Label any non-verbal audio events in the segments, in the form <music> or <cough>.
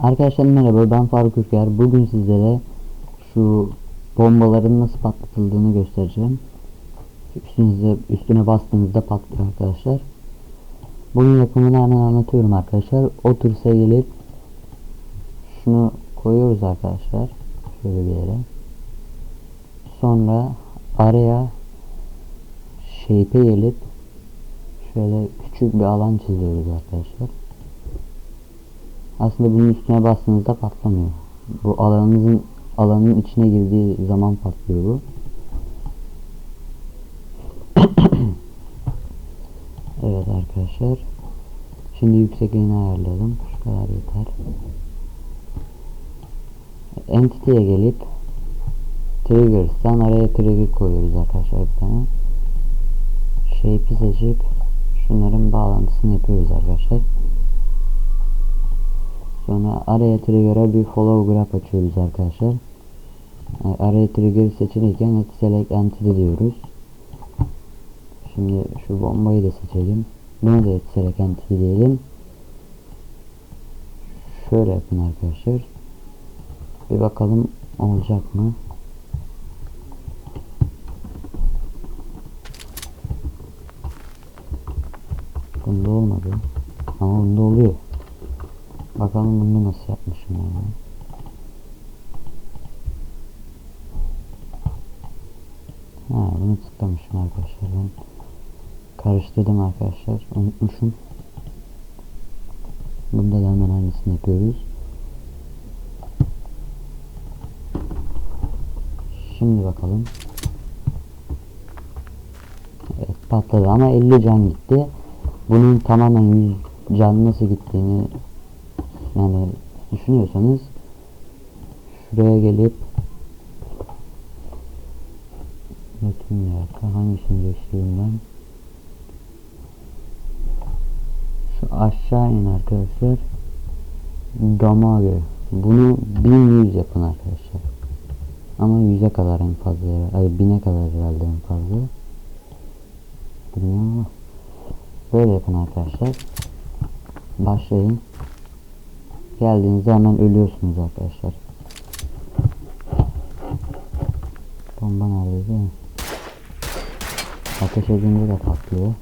Arkadaşlar merhaba ben Faruk Ürker. Bugün sizlere şu bombaların nasıl patlatıldığını göstereceğim. Üstünüze, üstüne bastığınızda patlıyor arkadaşlar. Bunun yapımını hemen anlatıyorum arkadaşlar. O tırsa gelip şunu koyuyoruz arkadaşlar. Şöyle bir yere. Sonra araya shape'e gelip şöyle küçük bir alan çiziyoruz arkadaşlar. Aslında bunun üstüne bastığınızda patlamıyor. Bu alanınızın alanın içine girdiği zaman patlıyor bu. <coughs> evet arkadaşlar. Şimdi yüksekliğini ayarlayalım. Şu kadar yeter. Entity'ye gelip Triggers'tan araya trigger koyuyoruz arkadaşlar bir tane. Shape'i seçip şunların bağlantısını yapıyoruz arkadaşlar. Sonra araya trigger'a bir follow graph açıyoruz arkadaşlar. Yani araya trigger seçilirken net select entity diyoruz. Şimdi şu bombayı da seçelim. Bunu da net select entity diyelim. Şöyle yapın arkadaşlar. Bir bakalım olacak mı? Bunda olmadı. Ama bunda oluyor. Bakalım bunu nasıl yapmışım yani. Ha bunu tıklamışım arkadaşlar ben. Karıştırdım arkadaşlar. Unutmuşum. Bunda da hemen aynısını yapıyoruz. Şimdi bakalım. Evet patladı ama 50 can gitti. Bunun tamamen 100 can nasıl gittiğini yani düşünüyorsanız şuraya gelip bir dakika hangisini göstereyim ben? Şu aşağı in arkadaşlar. Damage Bunu 1100 yapın arkadaşlar. Ama 100'e kadar en fazla Ay 1000'e kadar herhalde en fazla. Bilmiyorum ama Böyle yapın arkadaşlar. Başlayın Geldiğinizde hemen ölüyorsunuz arkadaşlar. Bomba neredeydi? Ateş edince de patlıyor.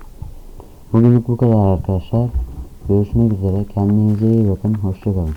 Bugünlük bu kadar arkadaşlar. Görüşmek üzere. Kendinize iyi bakın. Hoşçakalın.